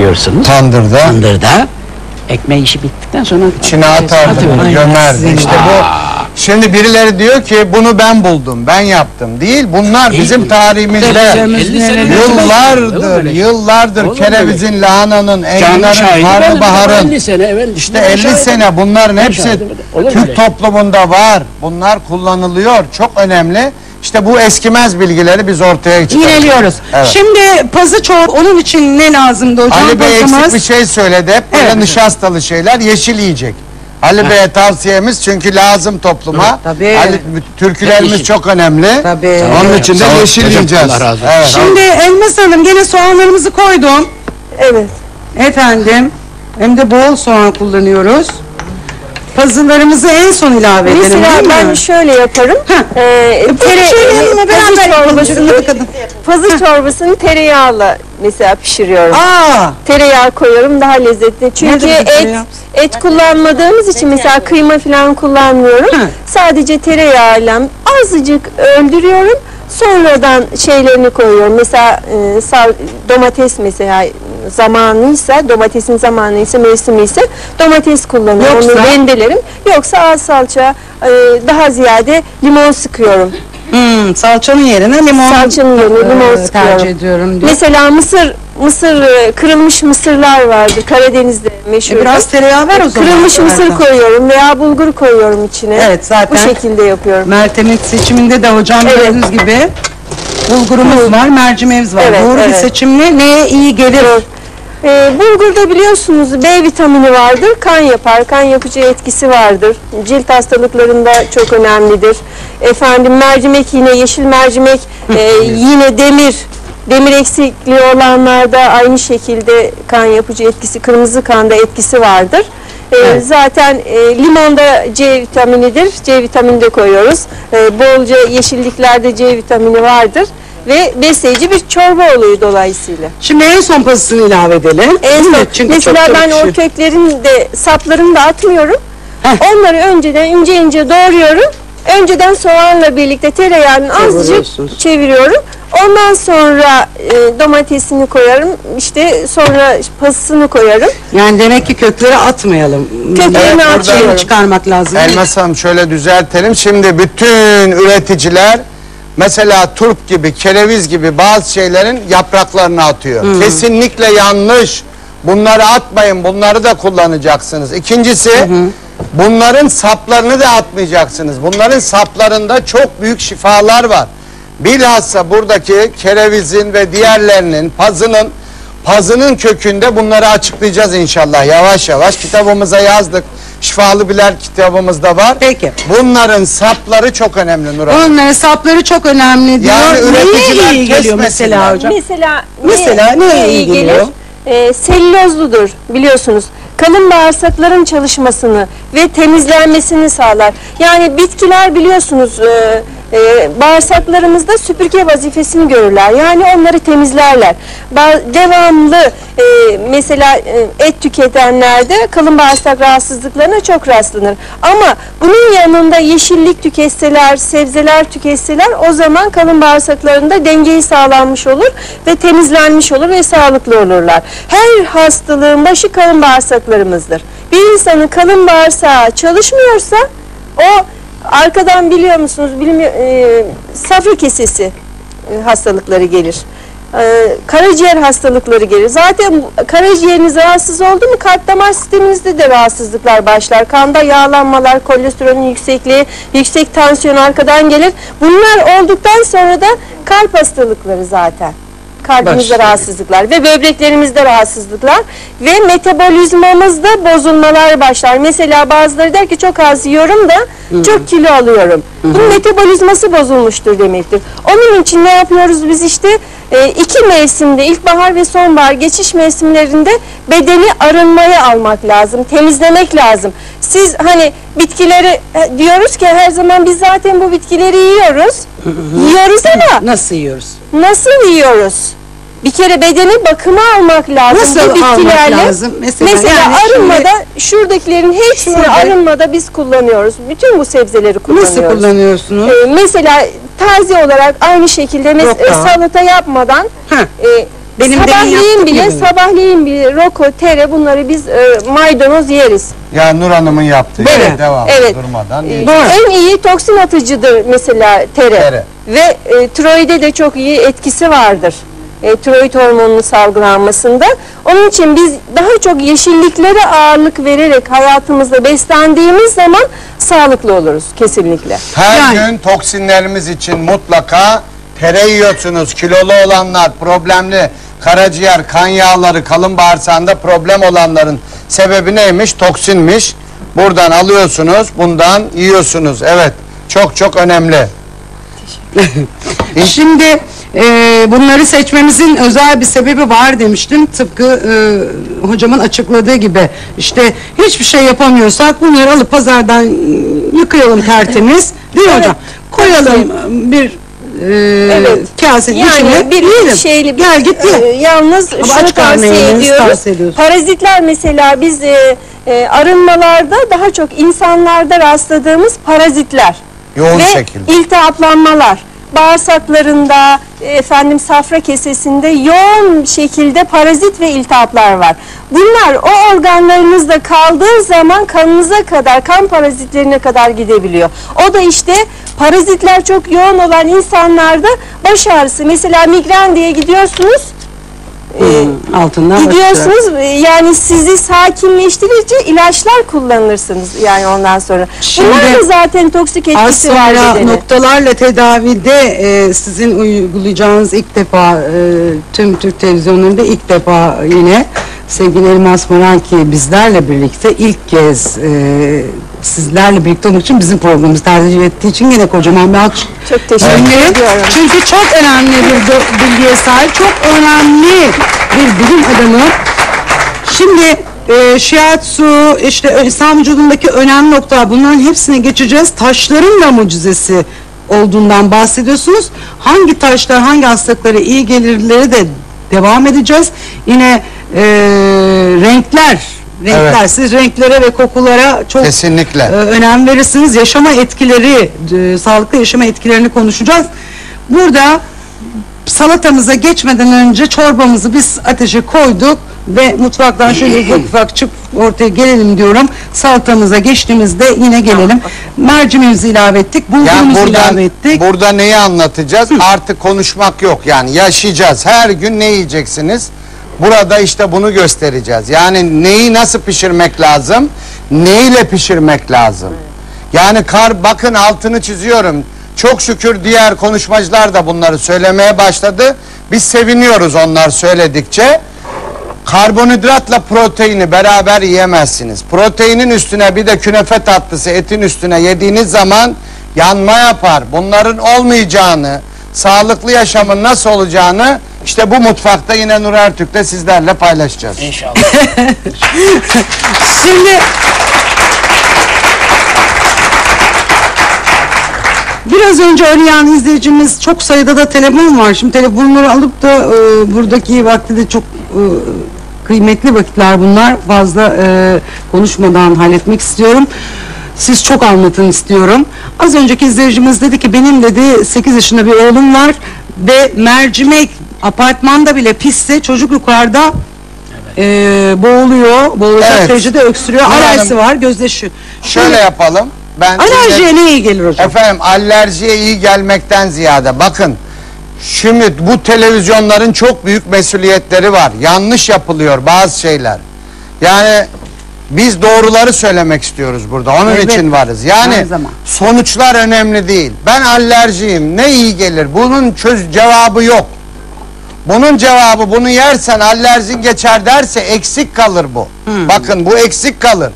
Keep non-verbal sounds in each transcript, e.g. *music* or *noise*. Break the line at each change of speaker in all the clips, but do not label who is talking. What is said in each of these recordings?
biliyorsunuz.
Tandırda.
Tandırda. Ekmeği işi bittikten sonra
İçine atardı gömerdi. İşte bu Şimdi birileri diyor ki bunu ben buldum, ben yaptım. Değil, bunlar
Değil
bizim
mi?
tarihimizde
Dedemiz 50 sene önce
yıllardır, yıllardır kerevizin, lahananın, enginarın, karnabaharın,
50 sene evvel.
işte
ben
50
şahidim.
sene bunların hepsi Türk toplumunda var. Bunlar kullanılıyor. Çok önemli. İşte bu eskimez bilgileri biz ortaya çıkarıyoruz.
Yineliyoruz.
Evet.
Şimdi pazı çorba onun için ne lazımdı hocam?
Ali Bey
Pazımız-
eksik bir şey söyledi. Hep böyle
Evet.
nişastalı şeyler yeşil yiyecek. Ali Bey'e tavsiyemiz çünkü lazım topluma.
Tabii.
Ali, türkülerimiz
Yeşil.
çok önemli.
Tabii.
Onun için de
Sağ
yeşil
hocam,
yiyeceğiz.
Allah razı olsun.
Evet.
Şimdi Elmas Hanım gene soğanlarımızı koydum.
Evet.
Efendim. Hem de bol soğan kullanıyoruz. Pazılarımızı en son ilave edelim
Mesela
değil
ben
mi?
şöyle yaparım.
Heh.
Ee,
Şöyle yanına
pazı
beraber
çorbasını.
Kadın.
pazı çorbasını tereyağla mesela pişiriyorum.
Aa,
Tereyağı koyuyorum daha lezzetli. Çünkü
Nedir
et
tereyağı?
et kullanmadığımız için mesela kıyma falan kullanmıyorum.
Hı.
Sadece tereyağıyla azıcık öldürüyorum. Sonradan şeylerini koyuyorum. Mesela e, sal- domates mesela zamanıysa, domatesin zamanıysa, mevsimiyse domates kullanıyorum.
Yoksa?
Onu rendelerim. Yoksa az salça, e, daha ziyade limon sıkıyorum.
hmm, salçanın yerine limon
Salçanın yerine limon
e,
sıkıyorum.
tercih ediyorum diyor.
Mesela mısır, mısır e, kırılmış mısırlar vardı Karadeniz'de meşhur.
E, biraz tereyağı ver o zaman.
Kırılmış mısır koyuyorum veya bulgur koyuyorum içine.
Evet, zaten-
Bu şekilde yapıyorum.
Meltem'in seçiminde de hocam
Evet.
gördüğünüz gibi bulgurumuz var, mercimeğimiz var.
Evet,
Doğru bir
evet.
seçimle neye iyi gelir?
Ee, bulgurda biliyorsunuz B vitamini vardır, kan yapar, kan yapıcı etkisi vardır. Cilt hastalıklarında çok önemlidir. Efendim mercimek yine yeşil mercimek, e, yine demir, demir eksikliği olanlarda aynı şekilde kan yapıcı etkisi, kırmızı kanda etkisi vardır. Ee,
Evet.
Zaten e, limonda C vitaminidir, C vitamini de koyuyoruz. Ee, bolca yeşilliklerde C vitamini vardır ve besleyici bir çorba oluyor dolayısıyla.
Şimdi en son pazısını ilave edelim.
En son,
Çünkü
mesela
çok
ben o köklerin de saplarını da atmıyorum.
Heh.
Onları önceden ince ince doğruyorum. Önceden soğanla birlikte tereyağını azıcık çeviriyorum. Ondan sonra e, domatesini koyarım. İşte sonra pazısını koyarım.
Yani demek ki kökleri atmayalım.
Köklerini
Evet, burada-
açıyorum.
çıkarmak lazım.
Elmas Hanım şöyle düzeltelim. Şimdi bütün üreticiler mesela turp gibi, kereviz gibi bazı şeylerin yapraklarını atıyor. Kesinlikle yanlış. Bunları atmayın. Bunları da kullanacaksınız. İkincisi bunların saplarını da atmayacaksınız. Bunların saplarında çok büyük şifalar var. Bilhassa buradaki kerevizin ve diğerlerinin pazının pazının kökünde bunları açıklayacağız inşallah yavaş yavaş. Kitabımıza yazdık. Şifalı Biler kitabımızda var.
Peki.
Bunların sapları çok önemli Nur Hanım.
Onların sapları çok önemli diyor.
Yani üreticiler
Neye iyi geliyor
kesmesinler.
mesela hocam?
Mesela,
Mesela
ne-
neye
neye
iyi geliyor?
Ee, sellozludur biliyorsunuz. Kalın bağırsakların çalışmasını ve temizlenmesini sağlar. Yani bitkiler biliyorsunuz e, e, bağırsaklarımızda süpürge vazifesini görürler. Yani onları temizlerler. Ba- devamlı e, mesela e, et tüketenlerde kalın bağırsak rahatsızlıklarına çok rastlanır. Ama bunun yanında yeşillik tüketseler, sebzeler tüketseler o zaman kalın bağırsaklarında dengeyi sağlanmış olur ve temizlenmiş olur ve sağlıklı olurlar. Her hastalığın başı kalın bağırsaklarımızdır. Bir insanın kalın bağırsağı çalışmıyorsa o arkadan biliyor musunuz bilmiyor, e, safra kesesi e, hastalıkları gelir. E, karaciğer hastalıkları gelir. Zaten karaciğeriniz rahatsız oldu mu kalp damar sisteminizde de rahatsızlıklar başlar. Kanda yağlanmalar, kolesterolün yüksekliği, yüksek tansiyon arkadan gelir. Bunlar olduktan sonra da kalp hastalıkları zaten. Kalbimizde
Başlıyor.
rahatsızlıklar ve böbreklerimizde rahatsızlıklar ve metabolizmamızda bozulmalar başlar. Mesela bazıları der ki çok az yiyorum da çok kilo alıyorum. Bunun metabolizması bozulmuştur demektir. Onun için ne yapıyoruz biz işte e, iki mevsimde ilkbahar ve sonbahar geçiş mevsimlerinde bedeni arınmaya almak lazım, temizlemek lazım. Siz hani bitkileri e, diyoruz ki her zaman biz zaten bu bitkileri yiyoruz. Yiyoruz ama
Nasıl yiyoruz?
Nasıl yiyoruz? Bir kere bedeni bakıma almak lazım.
Nasıl
Bu
almak lazım? Mesela
Mesela,
yani şimdi-
arınmada şuradakilerin hepsini
Şurada-
arınmada biz kullanıyoruz. Bütün bu sebzeleri kullanıyoruz.
Nasıl kullanıyorsunuz?
Ee, mesela taze olarak aynı şekilde mes- e, salata yapmadan
Heh.
e,
Benim
sabahleyin bile
gibi.
sabahleyin bile roko, tere bunları biz e, maydanoz yeriz.
Ya Nur Hanım'ın yaptığı gibi devam
Evet.
durmadan.
E. En iyi toksin atıcıdır mesela tere.
Tere.
Ve e, tiroide de çok iyi etkisi vardır. E, tiroid hormonunun salgılanmasında. Onun için biz daha çok yeşilliklere ağırlık vererek hayatımızda beslendiğimiz zaman sağlıklı oluruz kesinlikle.
Her
Yani-
gün toksinlerimiz için mutlaka tere yiyorsunuz. Kilolu olanlar, problemli karaciğer, kan yağları, kalın bağırsağında problem olanların sebebi neymiş? Toksinmiş. Buradan alıyorsunuz, bundan yiyorsunuz. Evet, çok çok önemli.
Şimdi e, bunları seçmemizin özel bir sebebi var demiştim. Tıpkı e, hocamın açıkladığı gibi. İşte hiçbir şey yapamıyorsak bunları alıp pazardan e, yıkayalım tertemiz. Değil mi
Evet.
hocam? Koyalım bir e,
Evet.
kase
Yani
içine
bir
yiyelim.
şeyli bir-
Gel git ye.
e, yalnız
Ama
şunu tavsiye ediyoruz. Parazitler mesela biz e, e, arınmalarda daha çok insanlarda rastladığımız parazitler.
Yoğun
ve
şekilde.
iltihaplanmalar. Bağırsaklarında, efendim safra kesesinde yoğun şekilde parazit ve iltihaplar var. Bunlar o organlarınızda kaldığı zaman kanınıza kadar, kan parazitlerine kadar gidebiliyor. O da işte parazitler çok yoğun olan insanlarda baş ağrısı. Mesela migren diye gidiyorsunuz. E,
Altından.
Gidiyorsunuz e, yani sizi sakinleştirici ilaçlar kullanırsınız yani ondan sonra.
Şimdi
Bunlar da zaten toksik
Az
etkisi var
sonra
bedene.
noktalarla tedavide e, sizin uygulayacağınız ilk defa e, tüm Türk televizyonlarında ilk defa yine sevgili Elmas Maranki bizlerle birlikte ilk kez e, sizlerle birlikte olmak için bizim programımızı tercih ettiği için yine kocaman bir alkış.
Çok teşekkür
Önemli.
ediyorum.
Çünkü çok önemli bir bilgiye sahip, çok önemli bir bilim adamı. Şimdi e, shiatsu, işte insan vücudundaki önemli noktalar bunların hepsine geçeceğiz. Taşların da mucizesi olduğundan bahsediyorsunuz. Hangi taşlar hangi hastalıklara iyi gelirleri de devam edeceğiz. Yine e, renkler, renkler.
Evet.
Siz renklere ve kokulara çok
Kesinlikle.
e, önem verirsiniz. Yaşama etkileri, e, sağlıklı yaşama etkilerini konuşacağız. Burada salatamıza geçmeden önce çorbamızı biz ateşe koyduk ve mutfaktan şöyle ufak *clears throat* ufak çık ortaya gelelim diyorum. Salatamıza geçtiğimizde yine gelelim. Mercimeğimizi ilave ettik, bulgurumuzu
buradan,
ilave ettik.
burada neyi anlatacağız? Artık konuşmak yok yani yaşayacağız. Her gün ne yiyeceksiniz? Burada işte bunu göstereceğiz. Yani neyi nasıl pişirmek lazım? Neyle pişirmek lazım? Yani kar bakın altını çiziyorum. Çok şükür diğer konuşmacılar da bunları söylemeye başladı. Biz seviniyoruz onlar söyledikçe. Karbonhidratla proteini beraber yiyemezsiniz. Proteinin üstüne bir de künefe tatlısı etin üstüne yediğiniz zaman yanma yapar. Bunların olmayacağını, sağlıklı yaşamın nasıl olacağını işte bu mutfakta yine Nur Ertürk'te sizlerle paylaşacağız.
İnşallah. *laughs*
Şimdi Biraz önce arayan izleyicimiz çok sayıda da telefon var. Şimdi telefonları alıp da e, buradaki vakti de çok e, kıymetli vakitler bunlar. Fazla e, konuşmadan halletmek istiyorum. Siz çok anlatın istiyorum. Az önceki izleyicimiz dedi ki benim dedi 8 yaşında bir oğlum var ve mercimek apartmanda bile pisse çocuk yukarıda e, boğuluyor. Boğulacak
Evet.
derecede öksürüyor.
Nur Hanım,
Alerjisi var gözleşiyor.
Şöyle yapalım. Ben
Alerjiye ne iyi gelir hocam?
Efendim alerjiye iyi gelmekten ziyade bakın şimdi bu televizyonların çok büyük mesuliyetleri var. Yanlış yapılıyor bazı şeyler. Yani biz doğruları söylemek istiyoruz burada. Onun
Evet.
için varız.
Her
Yani
zaman.
sonuçlar önemli değil. Ben alerjiyim. Ne iyi gelir? Bunun çöz cevabı yok. Bunun cevabı bunu yersen alerjin geçer derse eksik kalır bu. Bakın bu eksik kalır.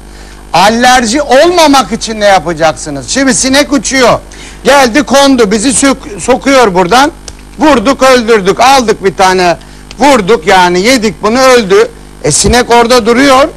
Alerji olmamak için ne yapacaksınız? Şimdi sinek uçuyor. Geldi kondu bizi sök- sokuyor buradan. Vurduk öldürdük aldık bir tane vurduk yani yedik bunu öldü. E sinek orada duruyor.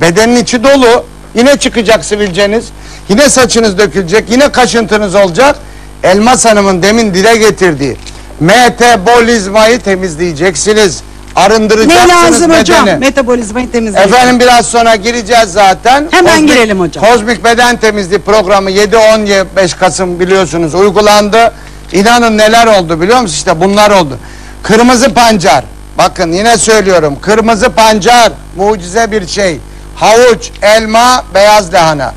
Bedenin içi dolu. Yine çıkacak sivilceniz. Yine saçınız dökülecek. Yine kaşıntınız olacak. Elmas Hanım'ın demin dile getirdiği metabolizmayı temizleyeceksiniz.
Ne
Arındıracaksınız
lazım hocam?
bedeni.
Metabolizmayı temizleyin.
Efendim biraz sonra gireceğiz zaten.
Hemen girelim hocam.
Kozmik Beden Temizliği programı 7-15 Kasım biliyorsunuz uygulandı. İnanın neler oldu biliyor musunuz? İşte bunlar oldu. Kırmızı pancar. Bakın yine söylüyorum. Kırmızı pancar mucize bir şey. Havuç, elma, beyaz lahana.